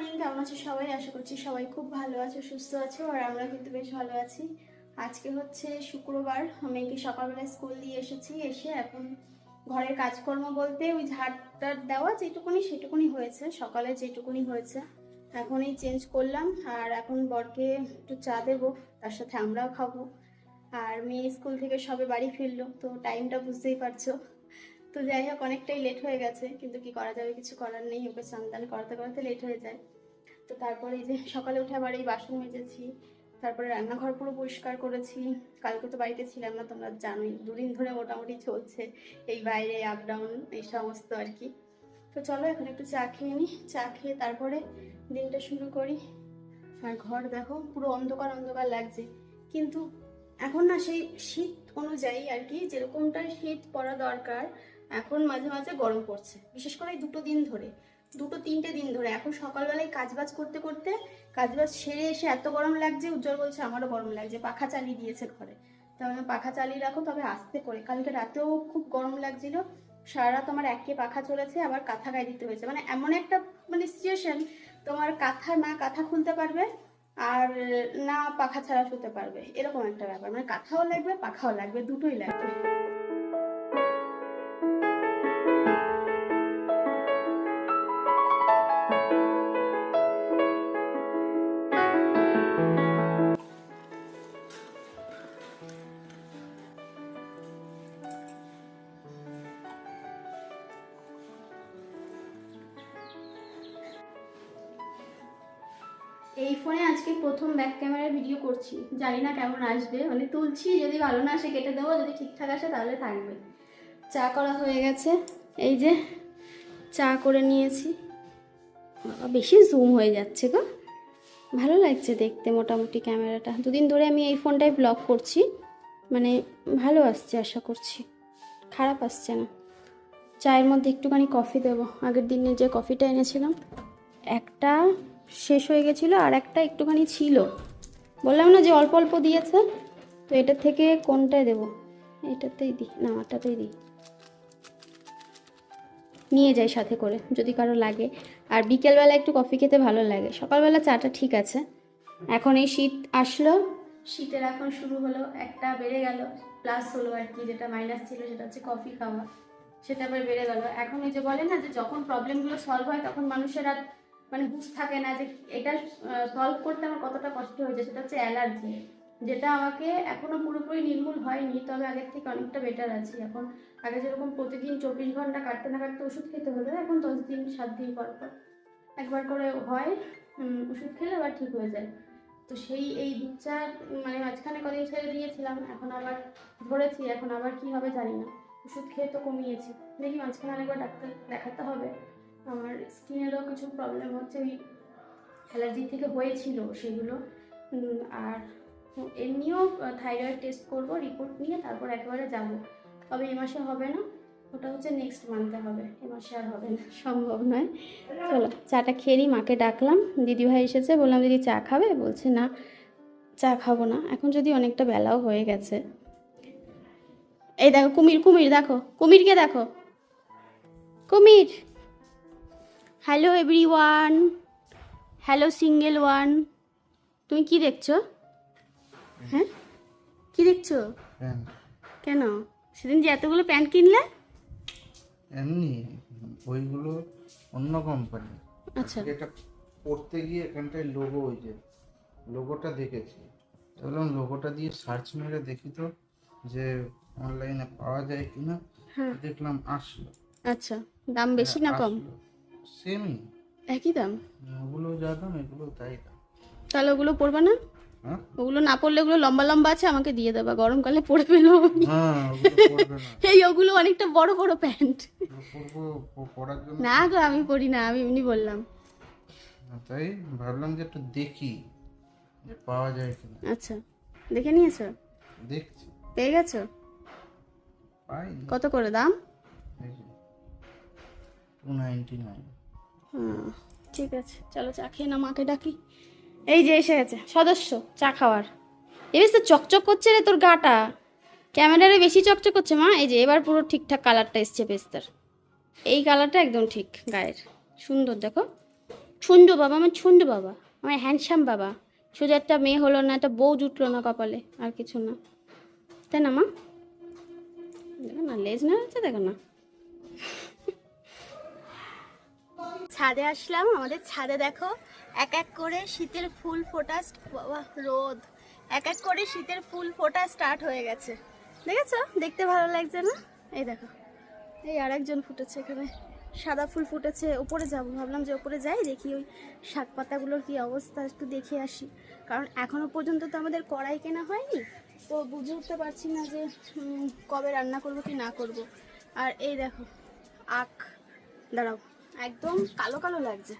Morning কেমন আছো সবাই? আশা করছি সবাই খুব ভালো আছো, সুস্থ আছো, আর আমরা কিন্তু বেশ ভালো আছি। আজকে হচ্ছে শুক্রবার মেয়েকে সকালবেলা স্কুল দিয়ে এসেছি, এসে এখন ঘরের কাজকর্ম বলতে ওই ঝাড়টার দেওয়া যেটুকুনি সেটুকুনি হয়েছে, সকালে যেটুকুনি হয়েছে এখন এই চেঞ্জ করলাম, আর এখন বরকে একটু চা দেবো, তার সাথে আমরাও খাব। আর মেয়ে স্কুল থেকে সবে বাড়ি ফিরলো, তো টাইমটা বুঝতেই পারছ। তো যাই হোক, অনেকটাই লেট হয়ে গেছে, কিন্তু কি করা যাবে, কিছু করার নেই, ওকে স্নান টান করাতে করাতে লেট হয়ে যায়। তো তারপরে এই যে সকালে উঠে আবার এই বাসন মেজেছি, তারপরে রান্নাঘর পুরো পরিষ্কার করেছি। কালকে তো বাড়িতে ছিলাম না, তোমরা জানোই, দুদিন ধরে মোটামুটি চলছে এই বাইরে আপ ডাউন এই সমস্ত আর কি। তো চলো এখন একটু চা খেয়ে নিই চা খেয়ে তারপরে দিনটা শুরু করি। আর ঘর দেখো, পুরো অন্ধকার অন্ধকার লাগছে। কিন্তু এখন না সেই শীত অনুযায়ী আর কি যেরকমটা শীত পড়া দরকার, এখন মাঝে মাঝে গরম পড়ছে। বিশেষ করে এই দুটো দিন ধরে। দুটো তিনটে দিন ধরে। এখন সকালবেলায় কাজবাজ করতে করতে কাজবাজ সেরে এসে এত গরম লাগছে, উজ্জ্বল বলছে, আমারও গরম লাগছে। পাখা চালিয়ে দিয়েছে ঘরে। তাহলে পাখা চালিয়ে রাখো, তবে আস্তে করে। কালকে রাতেও খুব গরম লাগছিল। সারা রাত আমার একে পাখা চলেছে, আবার কাঁথা গায়ে দিতে হয়েছে। মানে এমন একটা মানে সিচুয়েশন তোমার কাঁথা না কাঁথা খুলতে পারবে আর না পাখা ছাড়া শুতে পারবে। এরকম একটা ব্যাপার। মানে কাঁথাও লাগবে, পাখাও লাগবে, দুটোই লাগবে। প্রথম ব্যাক ক্যামেরায় ভিডিও করছি। জানি না কেমন আসবে। মানে তুলছি, যদি ভালো না আসে কেটে দেবো, যদি ঠিকঠাক আসে তাহলে থাকবে। চা করা হয়ে গেছে। এই যে, চা করে নিয়েছি। বেশি জুম হয়ে যাচ্ছে গো। ভালো লাগছে দেখতে মোটামুটি ক্যামেরাটা দুদিন ধরে আমি এই ফোনটায় ব্লগ করছি। মানে ভালো আসছে, আশা করছি। খারাপ আসছে না। চায়ের মধ্যে একটুখানি কফি দেবো। আগের দিনে যে কফিটা এনেছিলাম, একটা শেষ হয়ে গেছিল, আর একটা একটুখানি ছিল। বললাম না যে অল্প অল্প দিয়েছে, তো এটার থেকে কোনটায় দেবো? এটাতেই দিই, না আমারটাতেই দিই। নিয়ে যাই সাথে করে, যদি কারও লাগে। আর বিকেলবেলা একটু কফি খেতে ভালো লাগে। সকালবেলা চাটা ঠিক আছে। এখন এই শীত আসলো। শীতের এখন শুরু হলো, একটা বেড়ে গেল প্লাস হলো আর কি, যেটা মাইনাস ছিল, সেটা হচ্ছে কফি খাওয়া। সেটা আবার বেড়ে গেল। এখন এই যে বলে না যে যখন প্রবলেমগুলো সলভ হয়, তখন মানুষের আর মানে হুঁশ থাকে না যে এটা সলভ করতে আমার কতটা কষ্ট হয়েছে, সেটা হচ্ছে অ্যালার্জি। যেটা আমাকে এখনও পুরোপুরি নির্মূল হয়নি, তবে আগের থেকে অনেকটা বেটার আছি। এখন আগে যেরকম প্রতিদিন চব্বিশ ঘণ্টা কাটতে না কাটতে ওষুধ খেতে হতো, এখন দশ দিন, সাত দিন পর পর একবার করে হয় ওষুধ খেলে আবার ঠিক হয়ে যায়। তো সেই এই দু চার মানে মাঝখানে কদিন ছেড়ে দিয়েছিলাম, এখন আবার ধরেছি, এখন আবার কি হবে জানি না। ওষুধ খেয়ে তো কমিয়েছি। দেখি মাঝখানে আরেকবার ডাক্তার দেখাতে হবে। আমার স্কিনেরও কিছু প্রবলেম হচ্ছে, ওই অ্যালার্জি থেকে হয়েছিল সেগুলো। আর এমনিও থাইরয়েড টেস্ট করব রিপোর্ট নিয়ে তারপর একেবারে যাব। তবে এ মাসে হবে না, ওটা হচ্ছে নেক্সট মান্থে হবে। এ মাসে আর হবে না, সম্ভব নয়। চলো, চাটা খেয়ে নিই, মাকে ডাকলাম। দিদিভাই এসেছে, বললাম, দিদি, চা খাবে? বলছে, না, চা খাব না। এখন যদি অনেকটা বেলাও হয়ে গেছে। এই দেখো, কুমির কুমির, দেখো, কুমিরকে দেখো। কুমির hello everyone hello single one তুমি কি দেখছ? হ্যাঁ? কি দেখছ? কেন? সেদিন যে এতগুলো প্যান্ট কিনলে? এমনি বইগুলো অন্য কোম্পানি আচ্ছা। এটা পড়তে গিয়ে এখানটায় লোগো ওই যে লোগোটা দেখেছি। বললাম লোগোটা দিয়ে সার্চ মেরে দেখি তো যে অনলাইনে পাওয়া যায় কিনা। হ্যাঁ। দেখলাম আসলো। আচ্ছা দাম বেশি না কম? সেমই একই দাম? ওগুলো যা দাম এগুলো তাই দাম। তাহলে ওগুলো পরবা না? হ্যাঁ? ওগুলো না পরলে ওগুলো লম্বা লম্বা আছে আমাকে দিয়ে দেবা। গরমকালে পরে ফেলো হ্যাঁ, এই ওগুলো অনেকটা বড় বড় প্যান্ট। না গো আমি পরি না আমি এমনি বললাম। তাই ভাবলাম যে একটু দেখি পাওয়া যায় কিনা। আচ্ছা দেখে নিয়েছো? দেখছি। পেয়ে গেছো? কত করে দাম? 299 হ্যাঁ ঠিক আছে, চলো চা খেয়ে না মাকে ডাকি। এই যে এসে গেছে, সদস্য, চা খাওয়ার। এবার তো চকচক করছে রে তোর গাটা। ক্যামেরারে বেশি চকচক করছে মা। এই যে এবার পুরো ঠিকঠাক কালারটা এসছে বেস্তার এই কালারটা একদম ঠিক গায়ের। সুন্দর, দেখো। ছুন্ডু বাবা, আমার ছুন্ডু বাবা, আমার হ্যান্ডসাম বাবা। শুধু একটা মেয়ে হলো না, একটা বউ জুটলো না কপালে, আর কিছু না। তাই না মা? দেখো না, লেজ না হচ্ছে দেখো না। ছাদে আসলাম, আমাদের ছাদে দেখো, এক এক করে শীতের ফুল ফোটা রোদ। এক এক করে শীতের ফুল ফোটা স্টার্ট হয়ে গেছে। দেখেছ? দেখতে ভালো লাগছে না? এই দেখো, এই আরেকজন ফুটেছে এখানে। সাদা ফুল ফুটেছে, ওপরে যাব। ভাবলাম যে ওপরে যাই, দেখি ওই শাক পাতাগুলোর কী অবস্থা, একটু দেখে আসি। কারণ এখনও পর্যন্ত তো আমাদের কড়াই কেনা হয়নি, তো বুঝে উঠতে পারছি না যে কবে রান্না করব কি না করব। আর এই দেখো, আখ, দাঁড়াও। একদম কালো কালো লাগছে।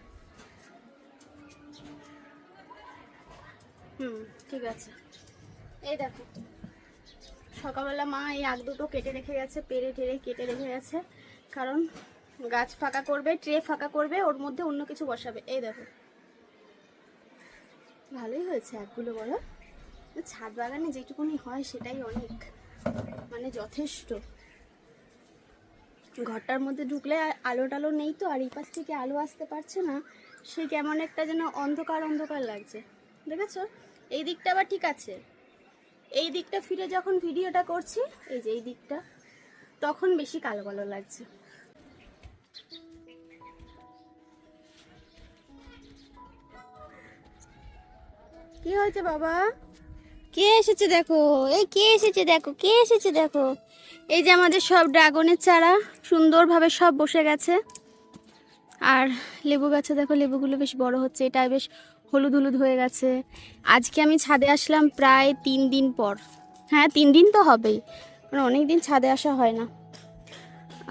হুম, ঠিক আছে। এই দেখো। সকালবেলা মা এই আগ দুটো কেটে রেখে গেছে, পেরে টেরে কেটে রেখে গেছে। কারণ গাছ ফাঁকা করবে, ট্রে ফাঁকা করবে, ওর মধ্যে অন্য কিছু বসাবে। এই দেখো। ভালোই হয়েছে একগুলো বলো। ছাদ বাগানে যেটুকুনি হয় সেটাই অনেক। মানে যথেষ্ট। ঘরটার মধ্যে ঢুকলে আলো টালো নেই তো, আর এই পাশ থেকে আলো আসতে পারছে না, সে কেমন একটা যেন অন্ধকার অন্ধকার লাগছে। দেখেছ? এই দিকটা আবার ঠিক আছে। এই দিকটা ফিরে যখন ভিডিওটা করছি, এই যে এই দিকটা, তখন বেশি কালো কালো লাগছে। কি হয়েছে বাবা? কে এসেছে দেখো? এই কে এসেছে দেখো? কে এসেছে দেখো? এই যে আমাদের সব ড্রাগনের চারা সুন্দরভাবে সব বসে গেছে। আর লেবু গাছে দেখো, লেবুগুলো বেশ বড় হচ্ছে এটা বেশ হলুদ হলুদ হয়ে গেছে। আজকে আমি ছাদে আসলাম প্রায় তিন দিন পর। হ্যাঁ তিন দিন তো হবেই মানে অনেক দিন ছাদে আসা হয় না।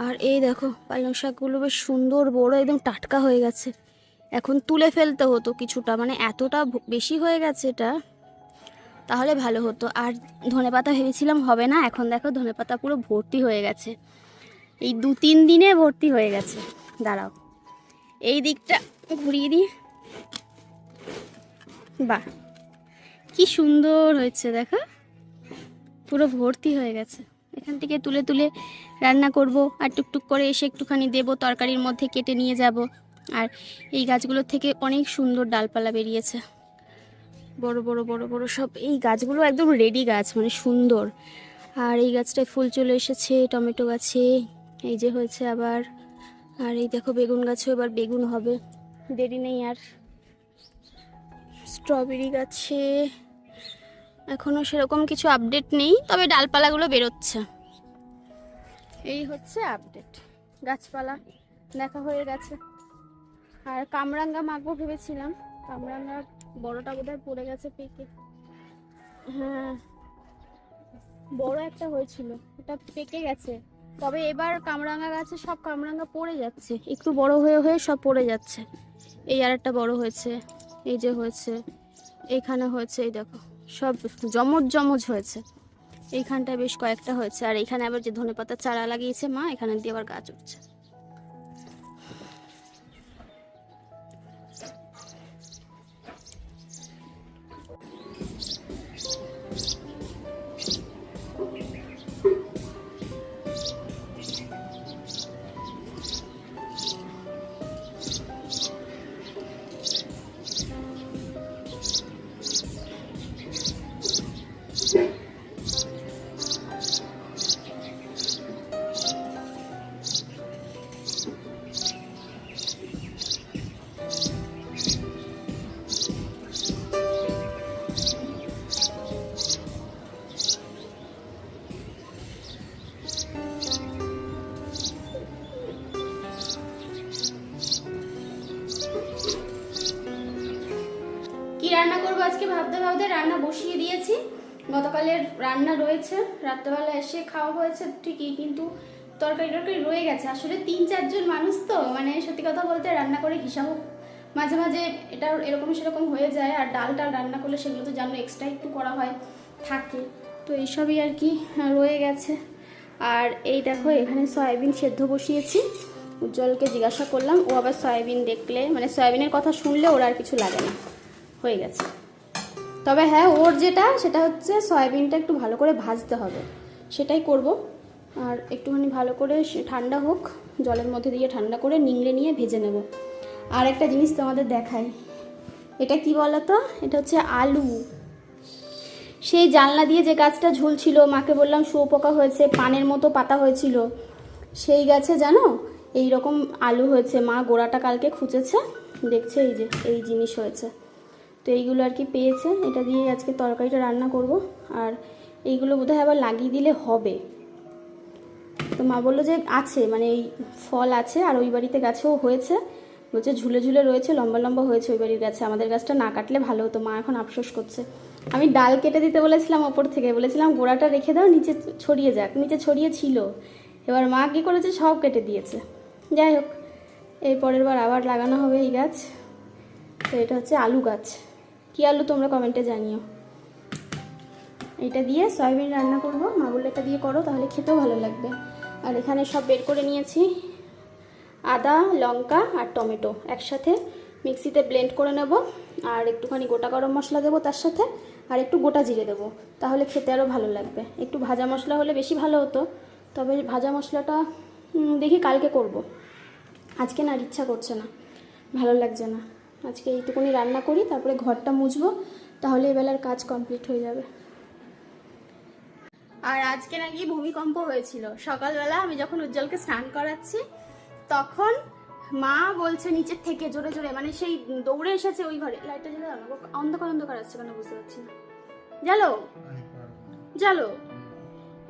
আর এই দেখো, পালং শাকগুলো বেশ সুন্দর, বড়, একদম টাটকা হয়ে গেছে। এখন তুলে ফেলতে হতো কিছুটা মানে এতটা বেশি হয়ে গেছে এটা। তাহলে ভালো হতো। আর ধনেপাতা ভেবেছিলাম হবে না, এখন দেখো ধনেপাতা পুরো ভর্তি হয়ে গেছে। এই দু তিন দিনে ভর্তি হয়ে গেছে। দাঁড়াও। এই দিকটা ঘুরিয়ে দিই। বাহ! কি সুন্দর হয়েছে দেখো। পুরো ভর্তি হয়ে গেছে। এখান থেকে তুলে তুলে রান্না করব আর টুকটুক করে এসে একটুখানি দেবো, তরকারির মধ্যে কেটে নিয়ে যাব। আর এই গাছগুলোর থেকে অনেক সুন্দর ডালপালা বেরিয়েছে। বড় বড় বড় বড় সব এই গাছগুলো একদম রেডি গাছ মানে সুন্দর। আর এই গাছটায় ফুল চলে এসেছে, টমেটো গাছে, এই যে হয়েছে আবার। আর এই দেখো বেগুন গাছেও এবার বেগুন হবে, দেরি নেই আর। স্ট্রবেরি গাছে এখনও সেরকম কিছু আপডেট নেই, তবে ডালপালাগুলো বেরোচ্ছে। এই হচ্ছে আপডেট গাছপালা দেখা হয়ে গেছে। আর কামরাঙ্গা মাখবো ভেবেছিলাম। কামরাঙ্গা বড়টা বোধহয় পড়ে গেছে পেকে। হ্যাঁ। বড় একটা হয়েছিল ওটা পেকে গেছে। তবে এবার কামরাঙ্গা গাছে সব কামরাঙ্গা পড়ে যাচ্ছে। একটু বড় হয়ে হয়ে সব পড়ে যাচ্ছে। এই আর একটা বড় হয়েছে এই যে হয়েছে এইখানে হয়েছে এই দেখো সব জমজ জমজ হয়েছে। এইখানটায় বেশ কয়েকটা হয়েছে। আর এখানে আবার যে ধনেপাতার চারা লাগিয়েছে মা এখানে দিয়ে আবার গাছ উঠছে। আজকে ভাবতে ভাবতে রান্না বসিয়ে দিয়েছি। গতকালের রান্না রয়েছে। রাত্রেবেলা এসে খাওয়া হয়েছে ঠিকই, কিন্তু তরকারি টরকারি রয়ে গেছে। আসলে তিন চারজন মানুষ তো মানে সত্যি কথা বলতে রান্না করে হিসাবও মাঝে মাঝে এটা এরকম সেরকম হয়ে যায়। আর ডাল টাল রান্না করলে সেগুলো তো জানো এক্সট্রা একটু করা হয়, থাকে। তো এইসবই আর কি রয়ে গেছে। আর এই দেখো, এখানে সয়াবিন সেদ্ধ বসিয়েছি। উজ্জ্বলকে জিজ্ঞাসা করলাম, ও আবার সয়াবিন দেখলে মানে সয়াবিনের কথা শুনলে ওরা আর কিছু লাগে না। হয়ে গেছে। তবে হ্যাঁ ওর যেটা, সেটা হচ্ছে সয়াবিনটা একটু ভালো করে ভাজতে হবে। সেটাই করব। আর একটুখানি ভালো করে ঠান্ডা হোক, জলের মধ্যে দিয়ে ঠান্ডা করে নিংড়ে নিয়ে ভেজে নেব। আর একটা জিনিস তোমাদের দেখাই। এটা কি বলো তো এটা হচ্ছে আলু। সেই জানলা দিয়ে যে গাছটা ঝুলছিল, মাকে বললাম শুয়োপোকা হয়েছে, পানের মতো পাতা হয়েছিল। সেই গাছে জানো এই রকম আলু হয়েছে। মা গোড়াটা কালকে খুঁজেছে দেখছে এই যে, এই জিনিস হয়েছে। তো এইগুলো আর কি পেয়েছে এটা দিয়ে আজকে তরকারিটা রান্না করব। আর এইগুলো বোধহয় আবার লাগিয়ে দিলে হবে। তো মা বলল যে আছে মানে এই ফল আছে আর ওই বাড়িতে গাছেও হয়েছে। বলছে ঝুলে ঝুলে রয়েছে, লম্বা লম্বা হয়েছে ওই বাড়ির গাছে। আমাদের গাছটা না কাটলে ভালো হতো, মা এখন আফসোস করছে। আমি ডাল কেটে দিতে বলেছিলাম ওপর থেকে, বলেছিলাম গোড়াটা রেখে দাও, নিচে ছড়িয়ে যাক। নিচে ছড়িয়ে ছিল। এবার মা কী করেছে? সব কেটে দিয়েছে। যাই হোক এই পরের বার আবার লাগানো হবে এই গাছ। তো এটা হচ্ছে আলু গাছ। কী আলু তোমরা কমেন্টে জানিও। এটা দিয়ে সয়াবিন রান্না করব। মা বললে এটা দিয়ে করো, তাহলে খেতেও ভালো লাগবে। আর এখানে সব বের করে নিয়েছি। আদা, লঙ্কা আর টমেটো একসাথে মিক্সিতে ব্লেন্ড করে নেব। আর একটুখানি গোটা গরম মশলা দেবো তার সাথে, আর একটু গোটা জিরে দেবো। তাহলে খেতে আরও ভালো লাগবে। একটু ভাজা মশলা হলে বেশি ভালো হতো। তবে ভাজা মশলাটা দেখি কালকে করব। আজকে না আর ইচ্ছা করছে না। ভালো লাগছে না। আজকে এইটুকুনি রান্না করি তারপরে ঘরটা মুছবো তাহলে এবেলার কাজ কমপ্লিট হয়ে যাবে। আর আজকে নাকি ভূমিকম্প হয়েছিল। সকালবেলা আমি যখন উজ্জ্বলকে স্নান করাচ্ছি তখন মা বলছে নিচের থেকে জোরে জোরে মানে সেই দৌড়ে এসেছে ওই ঘরে। লাইটটা জ্বালো না অন্ধকার অন্ধকার আসছে কেন বুঝতে পারছি না। জালো জালো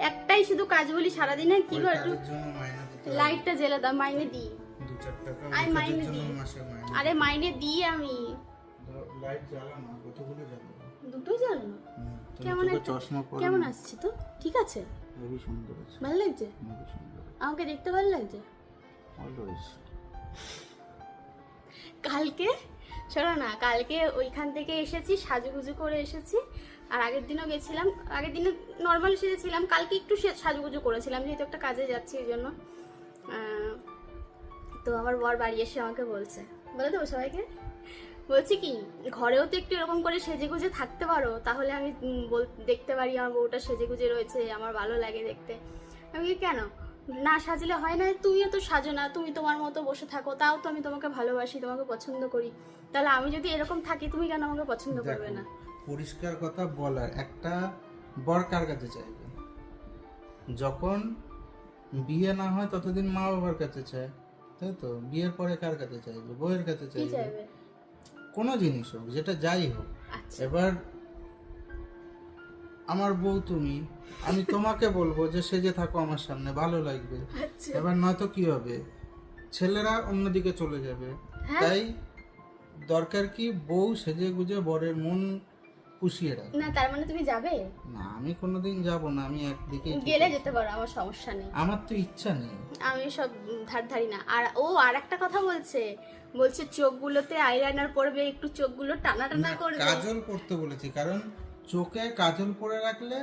একটাই শুধু কাজ বলি সারাদিনে? কি করে। লাইটটা জ্বেলে দাও মাইনে দিই। দু আই মাইনে দিই। আরে মাইনে দিই আমি। লাইট কতগুলো জ্বালাবো দুটোই কেমন চশমা কেমন? আসছে তো? ঠিক আছে? হেবি সুন্দর আছে। ভালো লাগছে? আমাকে দেখতে ভালো লাগছে? অলওয়েজ কালকে? শোনো না কালকে ওইখান থেকে এসেছি সাজুগুজু করে এসেছি। আর আগের দিনও গেছিলাম আগের দিনে নর্মাল সেজেছিলাম কালকে একটু সাজুগুজু করেছিলাম যেহেতু একটা কাজে যাচ্ছি এই জন্য। তো আমার বর বাড়ি এসে আমাকে বলছে। বলে দেবো সবাইকে? বলছি কি ঘরেও তো একটু এরকম করে সেজে গুজে থাকতে পারো। তাহলে আমি বল- দেখতে পারি আমার বউটা সেজে গুজে রয়েছে আমার ভালো লাগে দেখতে। আমি কেন? না সাজলে হয় না তুমিও তো সাজো না তুমি তোমার মতো বসে থাকো তাও তো আমি তোমাকে ভালোবাসি তোমাকে পছন্দ করি। তাহলে আমি যদি এরকম থাকি তুমি কেন আমাকে পছন্দ করবে না? পরিষ্কার কথা বলার একটা বর কার কাছে চাইবে? যখন বিয়ে না হয় ততদিন মা বাবার কাছে চায়। তাই তো বিয়ের পরে কার কাছে চাইবে? বউয়ের কাছে চাইবে? কোনো জিনিস হোক যেটা যাই হোক। আচ্ছা। এবার আমার বউ তুমি আমি তোমাকে বলব যে সেজে থাকো আমার সামনে ভালো লাগবে। আচ্ছা। এবার নয়তো কি হবে? ছেলেরা অন্যদিকে চলে যাবে। হ্যাঁ। তাই দরকার কি বউ সেজে গুজে বরের মন পুষিয়ে রাখ না তার মানে তুমি যাবে? না আমি কোনোদিন যাব না আমি একদিকে গেলে যেতে পারো আমার সমস্যা নেই। আমার তো ইচ্ছা নেই। আমি সব ধার ধারি না। আর ও আর একটা কথা বলছে বলছে চোখগুলোতে আইলাইনার পরবে একটু চোখগুলো টানা টানা করবে। কাজল পড়তে বলেছি কারণ চোখে কাজল পরে রাখলে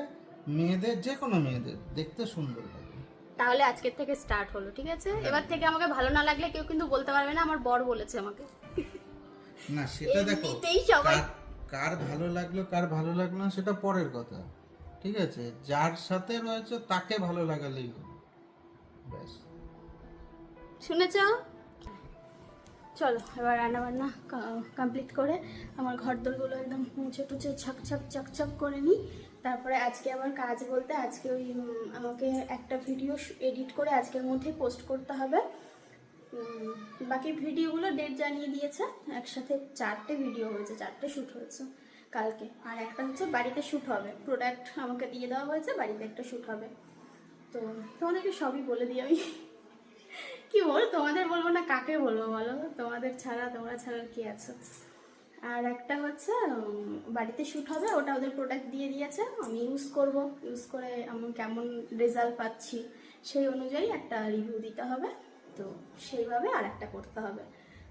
মেয়েদের যে কোনো মেয়েদের দেখতে সুন্দর লাগে। তাহলে আজকের থেকে স্টার্ট হলো ঠিক আছে? এবার থেকে আমাকে ভালো না লাগলে কেউ কিন্তু বলতে পারবে না আমার বর বলেছে আমাকে। না সেটা দেখো সবাই কার- ভালো লাগল, কার ভালো লাগল না সেটা পরের কথা। ঠিক আছে? যার সাথে রয়েছে তাকে ভালো লাগালেই হলো ব্যাস। শুনেছ? চলো, এবার রান্না বান্না কমপ্লিট করে আমার ঘর দোরগুলো একদম মুছে টুছে ছক ছক চক করে নিই। তারপরে আজকে আমার কাজ বলতে আজকে ওই আমাকে একটা ভিডিও এডিট করে আজকের মধ্যে পোস্ট করতে হবে। বাকি ভিডিওগুলো ডেট জানিয়ে দিয়েছে। একসাথে চারটে ভিডিও হয়েছে, চারটে শ্যুট হয়েছে কালকে। আর একটা হচ্ছে বাড়িতে শ্যুট হবে। প্রোডাক্ট আমাকে দিয়ে দেওয়া হয়েছে, বাড়িতে একটা শ্যুট হবে। তো তোমাদেরকে সবই বলে দিই আমি। কি বলো? তোমাদের বলব না কাকে বলব বলো? তোমাদের ছাড়া, তোমরা ছাড়া কি আছো? আর একটা হচ্ছে বাড়িতে শ্যুট হবে, ওটা ওদের প্রোডাক্ট দিয়ে দিয়েছে। আমি ইউজ করব। ইউজ করে আমি কেমন রেজাল্ট পাচ্ছি সেই অনুযায়ী একটা রিভিউ দিতে হবে। তো সেইভাবে আর একটা করতে হবে।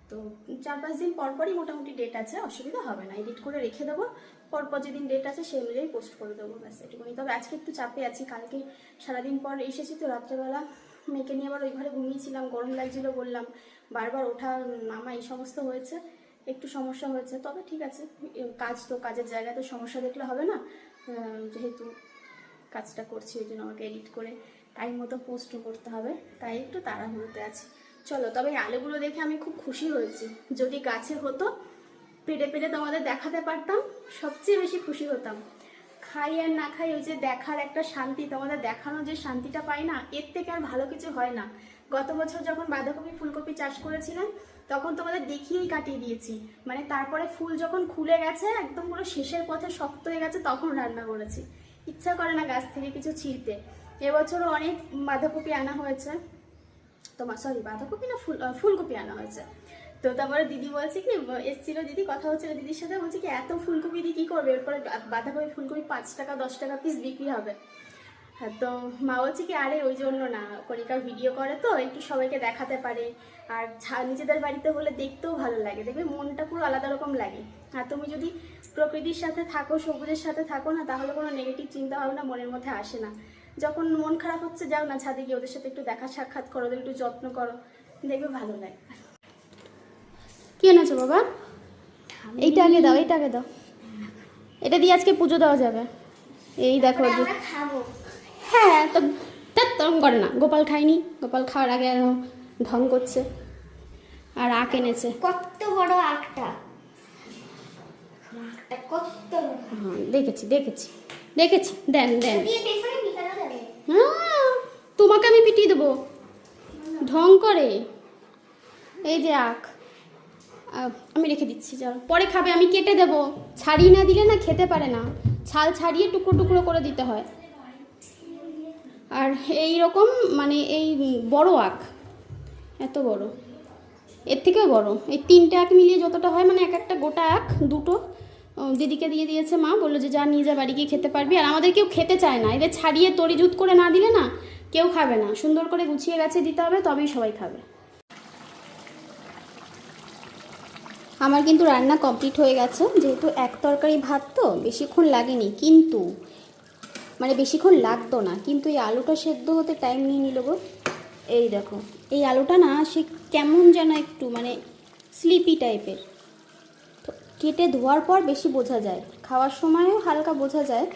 তো চার পাঁচ দিন পরপরই মোটামুটি ডেট আছে, অসুবিধা হবে না। এডিট করে রেখে দেবো। পরপর যেদিন ডেট আছে সেই অনুযায়ী পোস্ট করে দেবো, ব্যাস এটুকুনি। তবে আজকে একটু চাপে আছি, কালকে সারাদিন পর এসেছি তো রাত্রেবেলা। মেয়েকে নিয়ে আবার ওই ঘরে ঘুমিয়েছিলাম, গরম লাগছিল বললাম, বারবার ওঠা, নামা এই সমস্ত হয়েছে, একটু সমস্যা হয়েছে। তবে ঠিক আছে কাজ তো কাজের জায়গায় তো সমস্যা দেখলে হবে না। যেহেতু কাজটা করছি, ওই জন্য আমাকে এডিট করে টাইম মতো পোস্টও করতে হবে, তাই একটু তাড়াহুড়োতে আছে। চলো, তবে আলুগুলো দেখে আমি খুব খুশি হয়েছি। যদি গাছে হতো পেটে পেটে তোমাদের দেখাতে পারতাম, সবচেয়ে বেশি খুশি হতাম। খাই আর না খাই, ওই যে দেখার একটা শান্তি, তোমাদের দেখানো যে শান্তিটা পাই না, এর থেকে আর ভালো কিছু হয় না। গত বছর যখন বাঁধাকপি, ফুলকপি চাষ করেছিলাম, তখন তোমাদের দেখিয়েই কাটিয়ে দিয়েছি। মানে তারপরে ফুল যখন খুলে গেছে, একদম পুরো শেষের পথে শক্ত হয়ে গেছে, তখন রান্না করেছি। ইচ্ছা করে না গাছ থেকে কিছু ছিঁড়তে। এবছরও অনেক বাঁধাকপি আনা হয়েছে। তোমার সরি বাঁধাকপি না, ফুল ফুলকপি আনা হয়েছে। তো তারপরে দিদি বলছে কি এসছিল দিদি, কথা হচ্ছিল দিদির সাথে, বলছে কি, এত ফুলকপি দিয়ে কী করবে? এরপরে বাঁধাকপি, ফুলকপি পাঁচ টাকা, দশ টাকা পিস বিক্রি হবে। হ্যাঁ তো মা বলছে কি, আরে, ওই জন্য না, কণিকা ভিডিও করে তো, একটু সবাইকে দেখাতে পারে। আর নিজেদের বাড়িতে হলে দেখতেও ভালো লাগে, দেখবে মনটা পুরো আলাদা রকম লাগে। আর তুমি যদি প্রকৃতির সাথে থাকো, সবুজের সাথে থাকো না, তাহলে কোনো নেগেটিভ চিন্তা ভাবনা মনের মধ্যে আসে না। যখন মন খারাপ হচ্ছে যাও না ছাদে গিয়ে ওদের সাথে একটু দেখা সাক্ষাৎ করো ওদের একটু যত্ন করো। দেখবে ভালো লাগে। কি এনেছো বাবা? এইটা আগে দাও এইটা আগে দাও। এটা দিয়ে আজকে পুজো দেওয়া যাবে। এই দেখো হ্যাঁ তো ধ্যাৎ, তরম করে না। গোপাল খায়নি। গোপাল খাওয়ার আগে ঢং করছে। আর আখ এনেছে। কত বড় আখটা। আখটা কত হ্যাঁ দেখেছি দেখেছি। দেখেছি। দেন দেন। হ্যাঁ, তোমাকে আমি পিটিয়ে দেবো। ঢং করে। এই যে আখ আমি রেখে দিচ্ছি চল। পরে খাবে আমি কেটে দেবো। ছাড়িয়ে না দিলে না খেতে পারে না। ছাল ছাড়িয়ে টুকরো টুকরো করে দিতে হয়। আর এই রকম মানে এই বড় আখ এত বড়। এর থেকেও বড়। এই তিনটে আখ মিলিয়ে যতটা হয় মানে এক একটা গোটা আখ দুটো দিদিকে দিয়ে দিয়েছে মা, বলল যে যা নিয়ে যা বাড়ি গিয়ে খেতে পারবি। আর আমাদের কেউ খেতে চায় না, এদের ছাড়িয়ে তরিজুত করে না দিলে না কেউ খাবে না। সুন্দর করে গুছিয়ে গাছে দিতে হবে, তবেই সবাই খাবে। আমার কিন্তু রান্না কমপ্লিট হয়ে গেছে, যেহেতু এক তরকারি ভাত তো, বেশিক্ষণ লাগেনি, কিন্তু মানে বেশিক্ষণ লাগতো না, কিন্তু এই আলুটা সেদ্ধ হতে টাইম নিয়ে নিল গো। এই দেখো, এই আলুটা না, সে কেমন যেন একটু মানে স্লিপি টাইপের কেটে ধোয়ার পর বেশি বোঝা যায়। খাওয়ার সময়ও হালকা বোঝা যায়।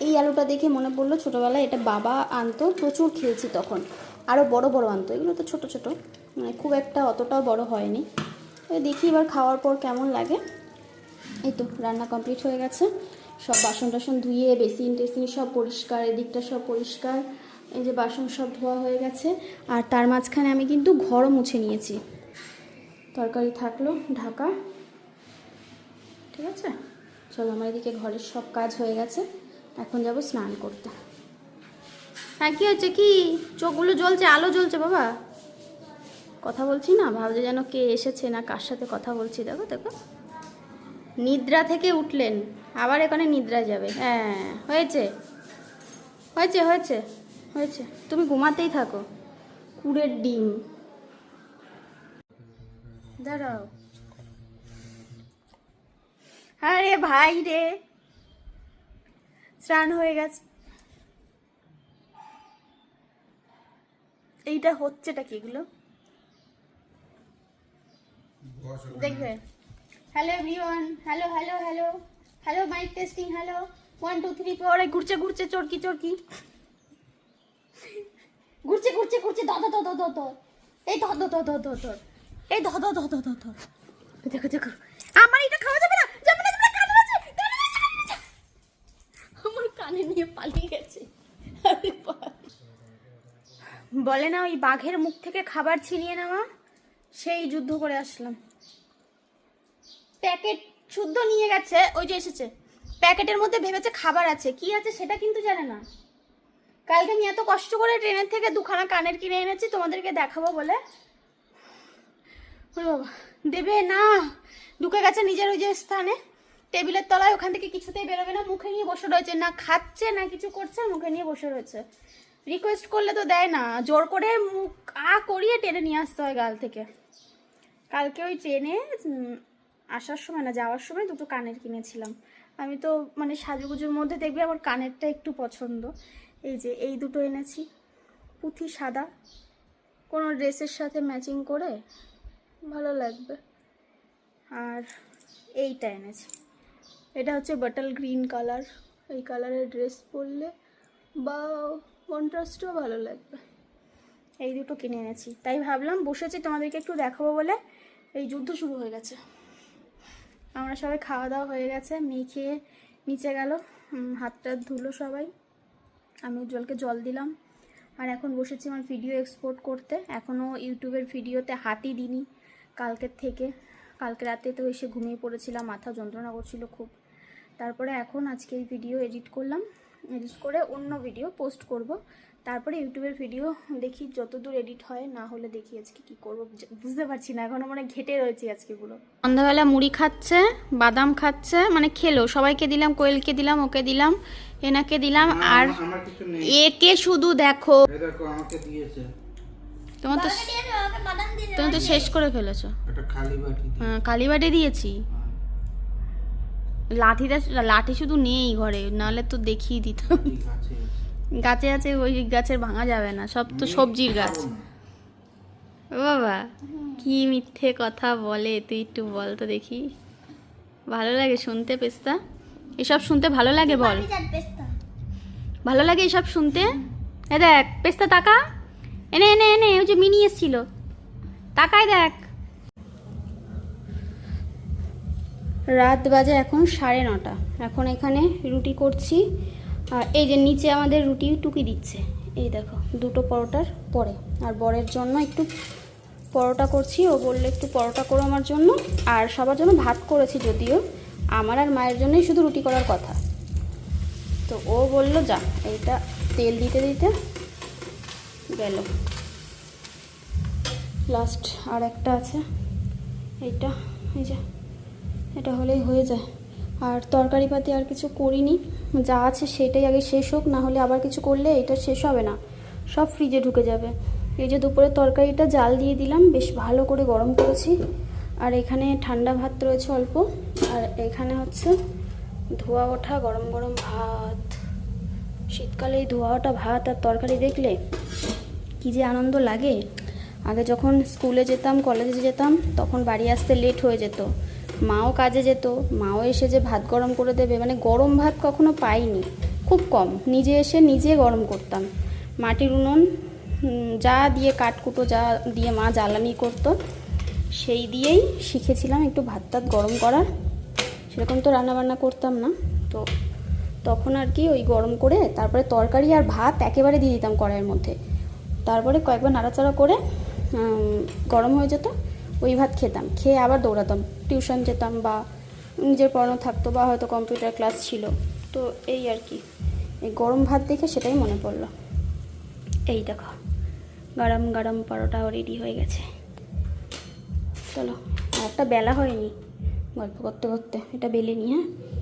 এই আলুটা দেখে মনে পড়ল ছোটোবেলায় এটা বাবা আনতো, প্রচুর খেয়েছি তখন। আরও বড় বড় আনতো, এগুলো তো ছোটো ছোটো। মানে খুব একটা অতটাও বড় হয়নি। দেখি এবার খাওয়ার পর কেমন লাগে। এই তো রান্না কমপ্লিট হয়ে গেছে। সব বাসন টাসন ধুয়ে, বেসিন টেসিন সব পরিষ্কার, এদিকটা সব পরিষ্কার। এই যে বাসন সব ধোয়া হয়ে গেছে। আর তার মাঝখানে আমি কিন্তু ঘরও মুছে নিয়েছি। তরকারি থাকল, ঢাকা। ঠিক আছে? চলো আমার এদিকে ঘরের সব কাজ হয়ে গেছে। এখন যাব স্নান করতে। হ্যাঁ কি হচ্ছে? কি? চোখগুলো জ্বলছে, আলো জ্বলছে বাবা। কথা বলছি না? ভাবছে যেন কে এসেছে না কার সাথে কথা বলছি। দেখো দেখো। নিদ্রা থেকে উঠলেন। আবার এখানে নিদ্রা যাবে। হ্যাঁ হয়েছে। হয়েছে হয়েছে হয়েছে। তুমি ঘুমাতেই থাকো। কুড়ের ডিম। দাঁড়াও। আরে ভাই রে স্নান হয়ে গেছে এইটা হচ্ছেটা কি এগুলো দেখবে hello everyone hello hello hello hello mic testing hello one two three four ঘুরছে ঘুরছে চরকি চরকি ঘুরছে ঘুরছে ঘুরছে দ দ দ দ এই দ দ দ দ এই দ দ দ দ দ দেখো দেখো আমার এটা খাওয়া যাবে না যাবে না যাবে না কানে আছে কানে আছে, কানে আছে। আমার কানে নিয়ে পালিয়ে গেছে। বলে না ওই বাঘের মুখ থেকে খাবার ছিনিয়ে নেওয়া? সেই যুদ্ধ করে আসলাম। প্যাকেট শুদ্ধ নিয়ে গেছে ওই যে এসেছে। প্যাকেটের মধ্যে ভেবেছে খাবার আছে কি আছে সেটা কিন্তু জানে না। কালকে আমি এত কষ্ট করে ট্রেনের থেকে দুখানা কানের কিনে এনেছি তোমাদেরকে দেখাবো বলে। বাবা দেবে না। ঢুকে গেছে নিজের ওই যে স্থানে। টেবিলের তলায় ওখান থেকে কিছুতেই বেরোবে না, মুখে নিয়ে বসে রয়েছে। না খাচ্ছে, না কিছু করছে, মুখে নিয়ে বসে রয়েছে। রিকোয়েস্ট করলে তো দেয় না। জোর করে মুখ আ করিয়ে টেনে নিয়ে আসতে হয় গাল থেকে। কালকে ওই ট্রেনে আসার সময় না, যাওয়ার সময় দুটো কানের কিনেছিলাম। আমি তো মানে সাজুগুজুর মধ্যে দেখবি আমার কানেরটা একটু পছন্দ। এই যে, এই দুটো এনেছি। পুঁথি সাদা। কোনো ড্রেসের সাথে ম্যাচিং করে ভালো লাগবে। আর এইটা এনেছি। এটা হচ্ছে বাটল গ্রিন কালার এই কালারের ড্রেস পরলে বা কন্ট্রাস্টও ভালো লাগবে। এই দুটো কিনে এনেছি। তাই ভাবলাম বসেছি তোমাদেরকে একটু দেখাবো বলে। এই যুদ্ধ শুরু হয়ে গেছে। আমরা সবাই খাওয়া দাওয়া হয়ে গেছে। মেয়ে খেয়ে নিচে গেল। হাতটা ধুলো সবাই। আমি জলকে জল দিলাম। আর এখন বসেছি আমার ভিডিও এক্সপোর্ট করতে। এখনও ইউটিউবের ভিডিওতে হাতই দিইনি। কালকের থেকে। কালকে রাতে তো এসে ঘুমিয়ে পড়েছিলাম। মাথা যন্ত্রণা করছিল খুব। তারপরে এখন আজকে এই ভিডিও এডিট করলাম এডিট করে অন্য ভিডিও পোস্ট করব। তারপরে ইউটিউবের ভিডিও দেখি যতদূর এডিট হয় না হলে দেখি আজকে কি করব। বুঝতে পারছি না এখনও মানে ঘেটে রয়েছে আজকে পুরো। সন্ধ্যাবেলা মুড়ি খাচ্ছে বাদাম খাচ্ছে মানে খেলো। সবাইকে দিলাম কোয়েলকে দিলাম ওকে দিলাম এনাকে দিলাম আর একে শুধু দেখো। দেখো আমাকে দিয়েছে। তোমার তো তুমি তো শেষ করে ফেলেছো। একটা খালি বাটি দিয়ে। হ্যাঁ, কালীবাটে দিয়েছি। লাঠিটা লাঠি শুধু নেই ঘরে নাহলে তো দেখিয়ে দিতাম। গাছে আছে ওই গাছের ভাঙা যাবে না সব তো সবজির গাছ। ও বাবা কি মিথ্যে কথা বলে তুই একটু বল তো দেখি। ভালো লাগে শুনতে পেস্তা? এসব শুনতে ভালো লাগে বল। ভালো লাগে এসব শুনতে? এ দেখ পেস্তা তাকা। এনে এনে এনে ওই যে মিনি এসছিল। তাকায় দেখ। রাত বাজে এখন সাড়ে নটা। এখন এখানে রুটি করছি। আর এই যে নিচে আমাদের রুটি টুকি দিচ্ছে। এই দেখো, দুটো পরোটার পরে। আর বরের জন্য একটু পরোটা করছি। ও বলল, একটু পরোটা করো আমার জন্য। আর সবার জন্য ভাত করেছি যদিও। আমার আর মায়ের জন্যই শুধু রুটি করার কথা। তো ও বলল, যা, এইটা তেল দিতে দিতে গেল। লাস্ট আর একটা আছে। এইটা, এই যে। এটা হলেই হয়ে যায়। আর তরকারি পাতি আর কিছু করিনি। যা আছে সেটাই আগে শেষ হোক, না হলে আবার কিছু করলে এটা শেষ হবে না। সব ফ্রিজে ঢুকে যাবে। এই যে দুপুরে তরকারিটা, জাল দিয়ে দিলাম। বেশ ভালো করে গরম করেছি। আর এখানে ঠান্ডা ভাত রয়েছে অল্প। আর এখানে হচ্ছে ধোয়া ওঠা, গরম গরম ভাত। শীতকালে এই ধোয়া ওঠা ভাত আর তরকারি দেখলে কি যে আনন্দ লাগে। আগে যখন স্কুলে যেতাম, কলেজে যেতাম, তখন বাড়ি আসতে লেট হয়ে যেত। মাও কাজে যেত, মাও এসে যে ভাত গরম করে দেবে মানে গরম ভাত কখনো পাইনি, খুব কম, নিজে এসে নিজে গরম করতাম। মাটির উনুন যা দিয়ে কাঠকুটো, যা দিয়ে মা জ্বালানি করতো, সেই দিয়েই শিখেছিলাম একটু ভাত টাত গরম করার। সেরকম তো রান্নাবান্না করতাম না, তো তখন আর কি ওই গরম করে তারপরে তরকারি আর ভাত একেবারে দিয়ে দিতাম কড়াইয়ের মধ্যে। তারপরে কয়েকবার নাড়াচাড়া করে গরম হয়ে যেত ওই ভাত খেতাম। খেয়ে আবার দৌড়াতাম। টিউশন যেতাম বা নিজের পড়ানো থাকতো বা হয়তো কম্পিউটার ক্লাস ছিল। তো এই আর কি। এই গরম ভাত দেখে সেটাই মনে পড়ল। এই দেখো, গরম গরম পরোটাও রেডি হয়ে গেছে। চলো একটা বেলা হয়নি। গল্প করতে করতে, এটা বেলে নি হ্যাঁ?